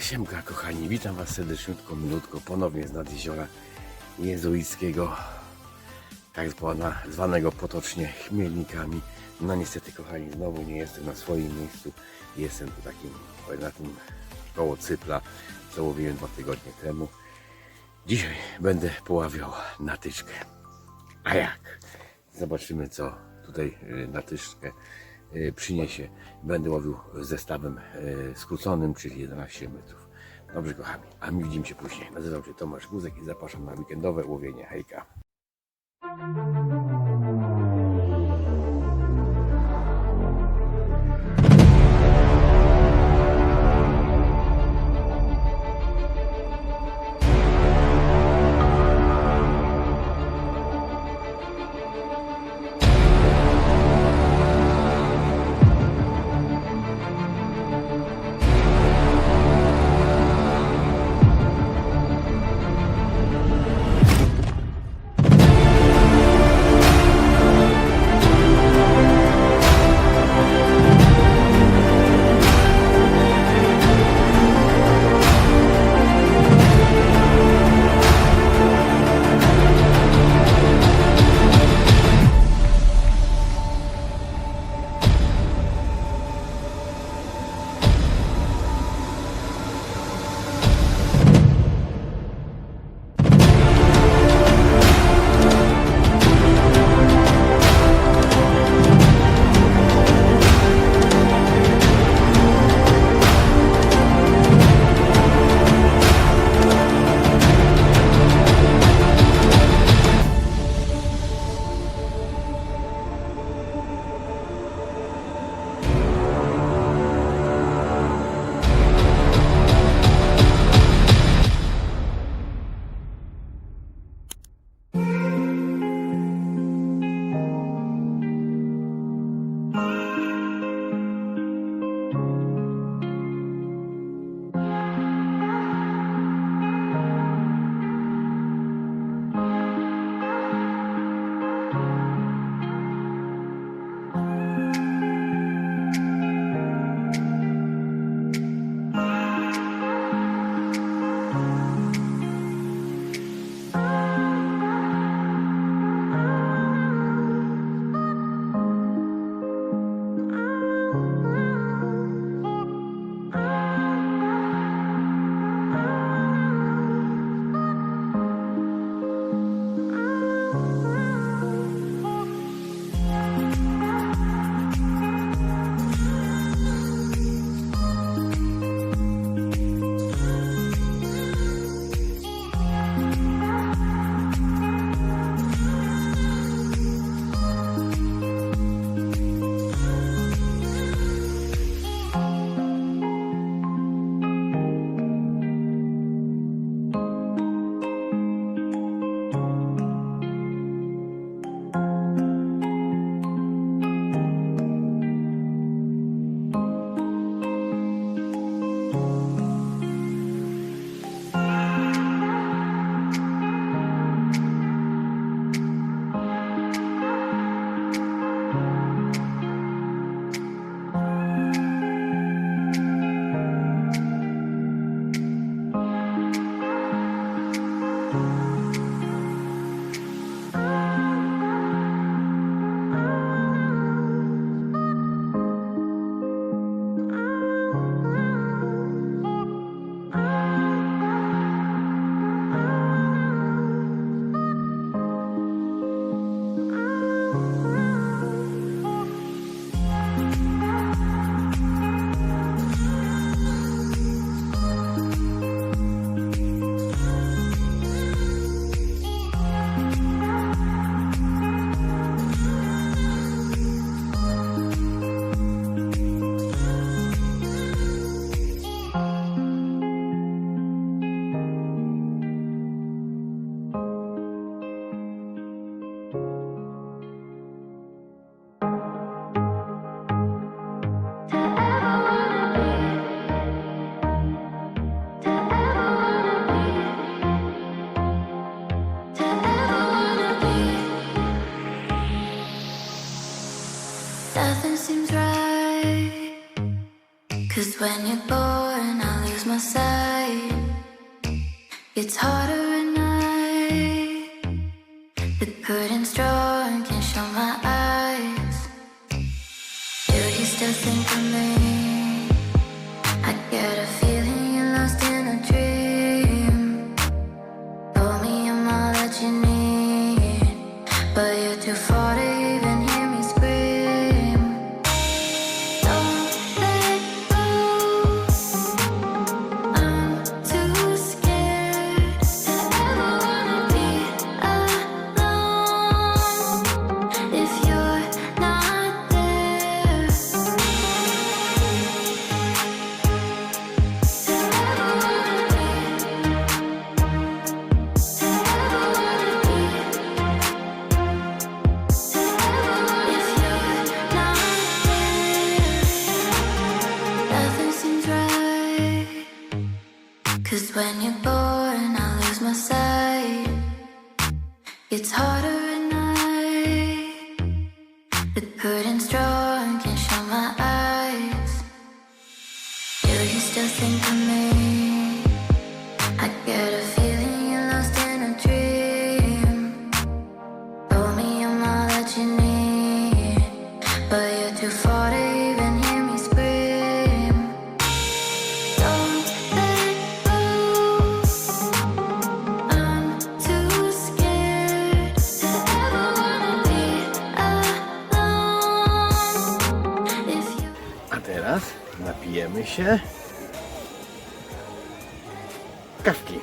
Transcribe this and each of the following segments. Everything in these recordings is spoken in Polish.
Siemka, kochani. Witam Was serdeczniutko, milutko, ponownie z nad jeziora jezuickiego, tak zwana, zwanego potocznie chmielnikami. No niestety, kochani, znowu nie jestem na swoim miejscu. Jestem tu takim, na tym koło cypla, co łowiłem dwa tygodnie temu. Dzisiaj będę poławiał natyczkę. A jak? Zobaczymy, co tutaj y, natyczkę przyniesie. Będę łowił zestawem y, skróconym, czyli 11 metrów. Dobrze, kochani, a my widzimy się później. Nazywam się Tomasz Guzek i zapraszam na weekendowe łowienie. Hejka. It's harder się kawki.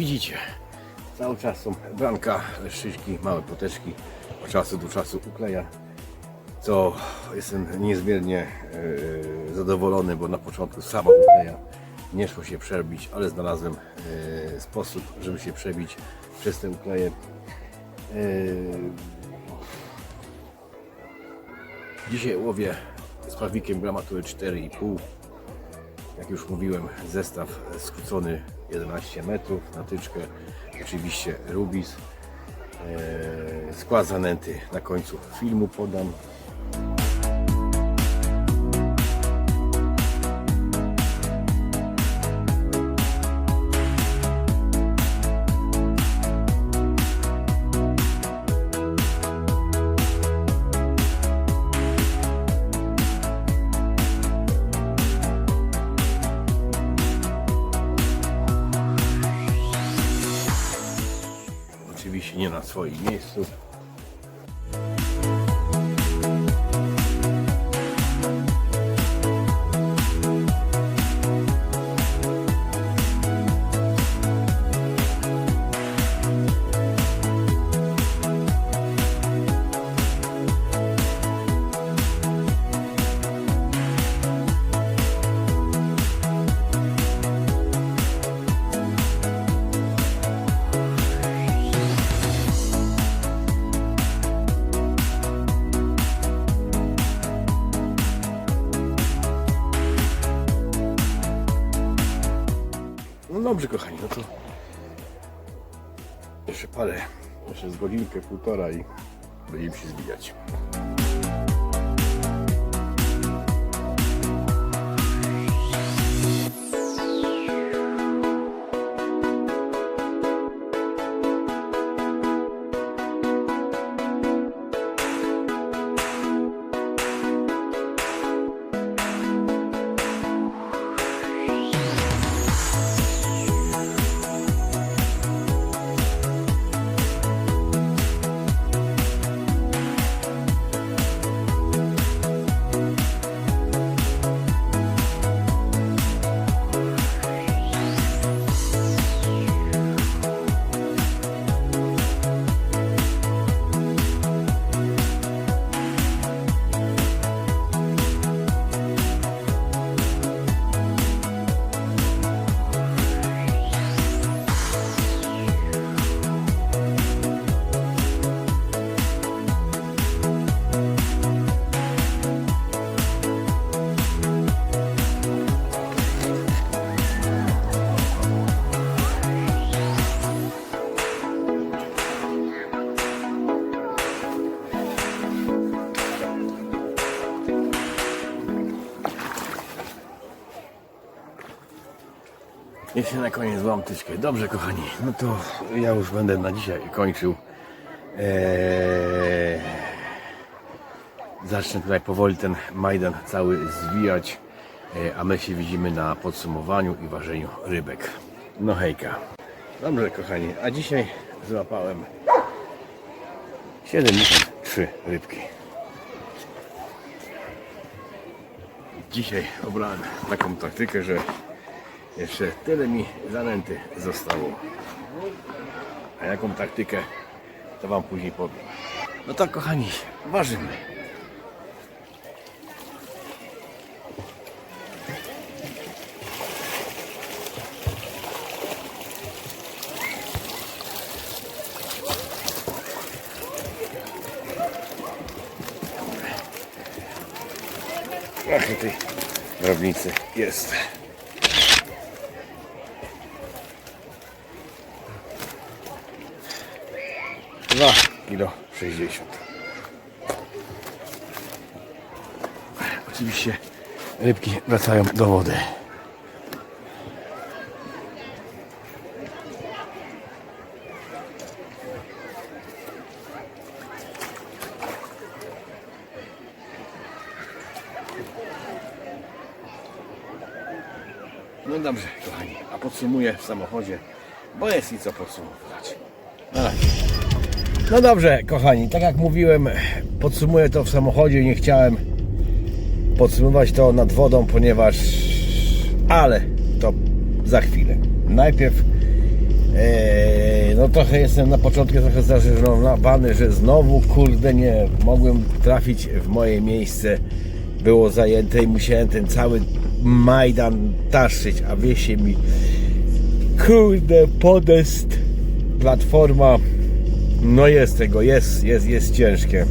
widzicie, cały czas są branka, szyszki, małe poteczki, od czasu do czasu ukleja, co jestem niezmiernie e, zadowolony, bo na początku sama ukleja nie szło się przebić, ale znalazłem e, sposób, żeby się przebić przez te ukleje. Yy, Dzisiaj łowię z pawikiem gramatury 4,5. Jak już mówiłem, zestaw skrócony 11 metrów na tyczkę. Oczywiście Rubis. Eee, skład zanęty na końcu filmu podam. Oczywiście nie na godzinkę, półtora i będziemy się zbijać. Jeszcze na koniec mam tyczkę. Dobrze kochani, no to ja już będę na dzisiaj kończył. Eee, zacznę tutaj powoli ten Majdan cały zwijać, eee, a my się widzimy na podsumowaniu i ważeniu rybek. No hejka. Dobrze kochani, a dzisiaj złapałem 73 rybki. Dzisiaj obrałem taką taktykę, że jeszcze tyle mi zanęty zostało. A jaką taktykę, to Wam później powiem. No tak, kochani, ważymy. Trochę tej drobnicy jest. Dwa kilo 60. Oczywiście rybki wracają do wody. No dobrze, kochani, a podsumuję w samochodzie, bo jest i co podsumować. Na razie. No dobrze, kochani, tak jak mówiłem, podsumuję to w samochodzie. Nie chciałem podsumować to nad wodą, ponieważ. Ale to za chwilę. Najpierw. e, no trochę jestem na początku trochę zażenowany, że znowu kurde nie mogłem trafić w moje miejsce. Było zajęte i musiałem ten cały Majdan taszyć, a wiesie mi kurde podest platforma no jest tego, jest, jest, jest ciężkie.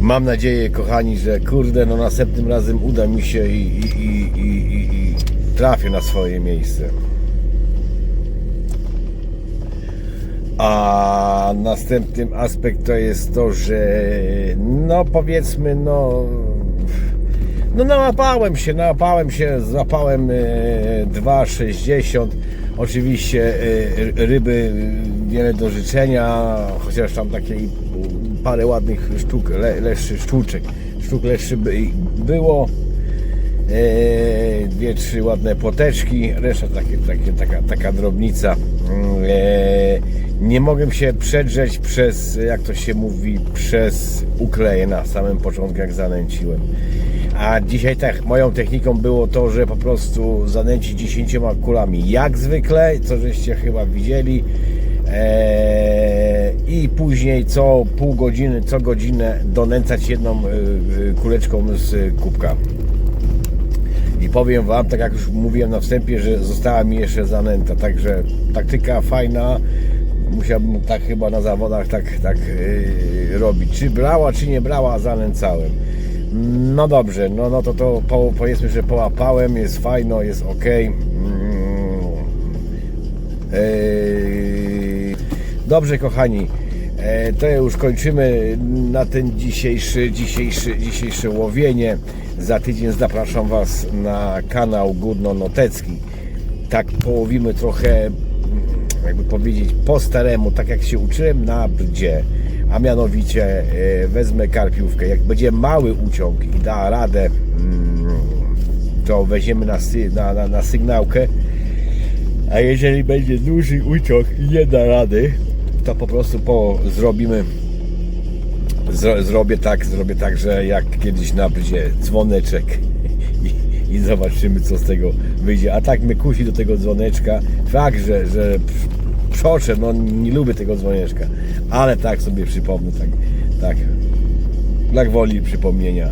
Mam nadzieję, kochani, że kurde, no następnym razem uda mi się i, i, i, i, i, i trafię na swoje miejsce. A następnym aspekt to jest to, że no powiedzmy, no no nałapałem się, nałapałem się, złapałem e, 2,60. Oczywiście e, ryby e, wiele do życzenia, chociaż tam takie i parę ładnych sztuk, le, leszczy, sztuczek, sztuk leszczy by, było. E, dwie, trzy ładne poteczki, reszta takie, takie, taka, taka drobnica. Mm, nie mogłem się przedrzeć przez, jak to się mówi, przez ukleje na samym początku, jak zanęciłem. A dzisiaj tak, moją techniką było to, że po prostu zanęcić 10 kulami, jak zwykle, co żeście chyba widzieli. Eee, I później co pół godziny, co godzinę donęcać jedną y, kuleczką z kubka. I powiem Wam, tak jak już mówiłem na wstępie, że została mi jeszcze zanęta, także taktyka fajna. Musiałbym tak chyba na zawodach tak, tak yy, robić. Czy brała, czy nie brała, zanęcałem. No dobrze, no, no to, to po, powiedzmy, że połapałem, jest fajno, jest ok. Yy, Dobrze, kochani, e, to już kończymy na ten dzisiejszy, dzisiejszy, dzisiejsze łowienie. Za tydzień zapraszam Was na kanał Górno Notecki. Tak połowimy trochę, mm, jakby powiedzieć, po staremu, tak jak się uczyłem na brdzie. A mianowicie e, wezmę karpiówkę. Jak będzie mały uciąg i da radę, mm, to weźmiemy na, na, na, na sygnałkę. A jeżeli będzie duży uciąg i nie da rady, to po prostu po, zrobimy zro, zrobię tak, zrobię tak, że jak kiedyś nabydzie dzwoneczek i, i zobaczymy co z tego wyjdzie. A tak mnie kusi do tego dzwoneczka. Fakt, że, że przoczę, no nie lubię tego dzwoneczka, ale tak sobie przypomnę, tak, tak, dla woli przypomnienia.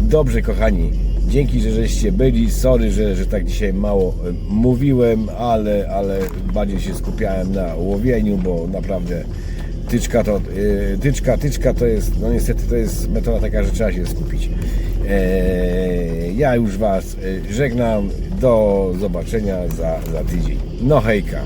Dobrze, kochani, dzięki, że żeście byli. Sorry, że, że tak dzisiaj mało e, mówiłem, ale, ale bardziej się skupiałem na łowieniu, bo naprawdę tyczka to, e, tyczka, tyczka to jest, no niestety to jest metoda taka, że trzeba się skupić. E, ja już Was żegnam. Do zobaczenia za, za tydzień. No hejka.